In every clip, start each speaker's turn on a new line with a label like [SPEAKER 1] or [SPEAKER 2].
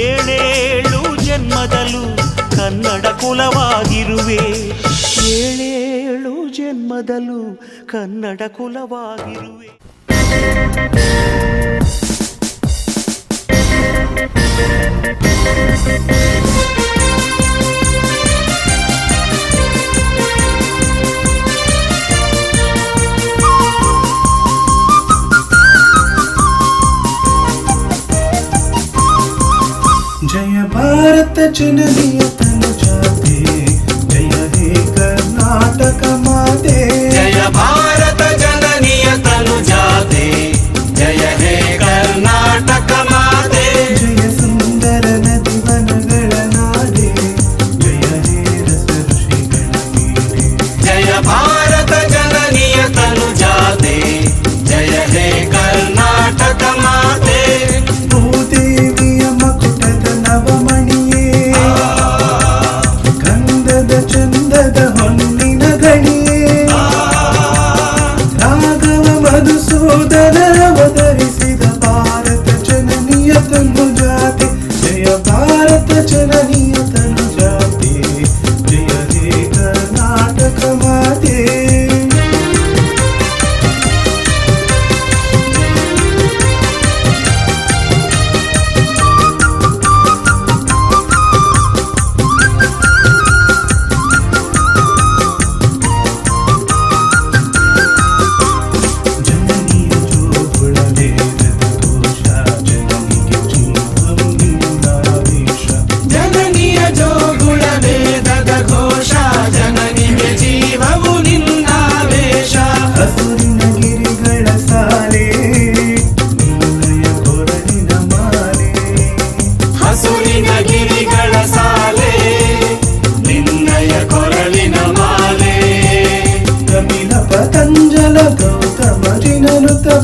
[SPEAKER 1] ಏಳೇಳು ಜನ್ಮದಲ್ಲೂ ಕನ್ನಡ ಕುಲವಾಗಿರುವೆ ಏಳೇಳು ಜನ್ಮದಲ್ಲೂ Kannada ಕುಲವಾಗಿರುವೆ
[SPEAKER 2] Thank you. that you
[SPEAKER 3] knew me sou da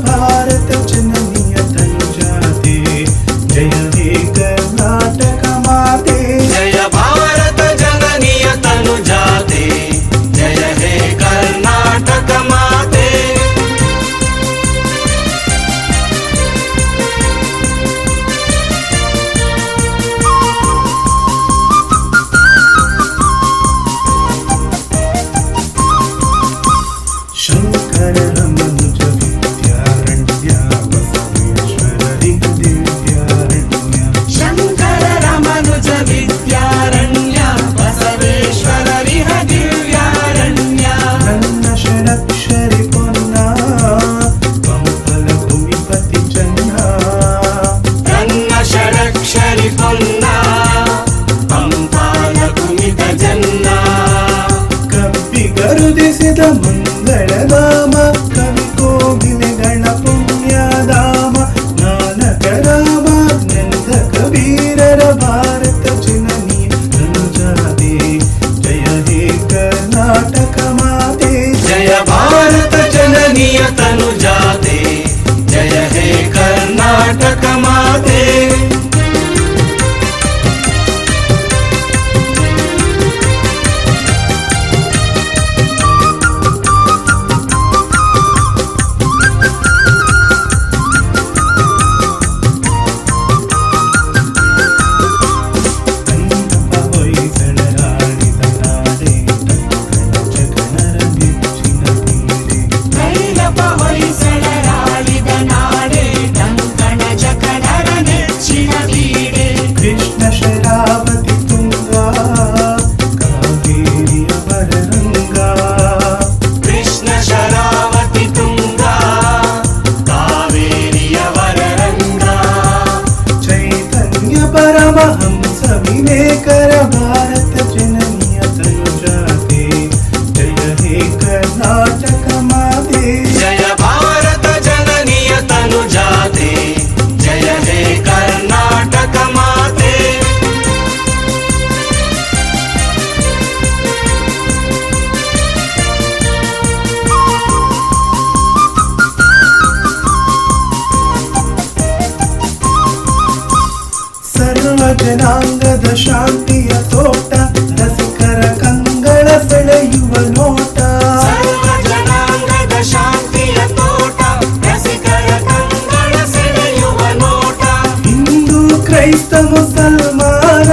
[SPEAKER 3] para Kataka. हम सभी में
[SPEAKER 2] करवा ಜನಾಂಗದ ಶಾಂತಿಯ ತೋಟ ರಸಿಕರ ಕಂಗಳ ಸೆಳೆಯುವ ನೋಟ.
[SPEAKER 3] ಜನಾಂಗದ ಶಾಂತಿಯ
[SPEAKER 2] ಹಿಂದೂ ಕ್ರೈಸ್ತ ಮುಸಲ್ಮಾನ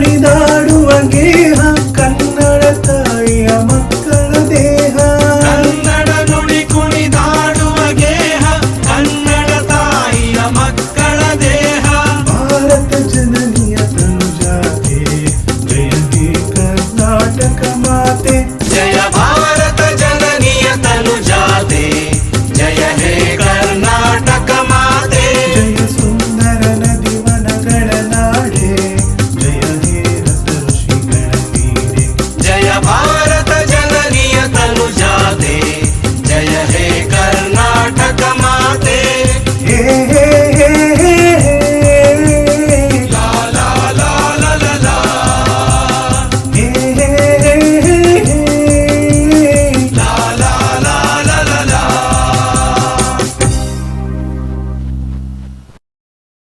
[SPEAKER 2] 你的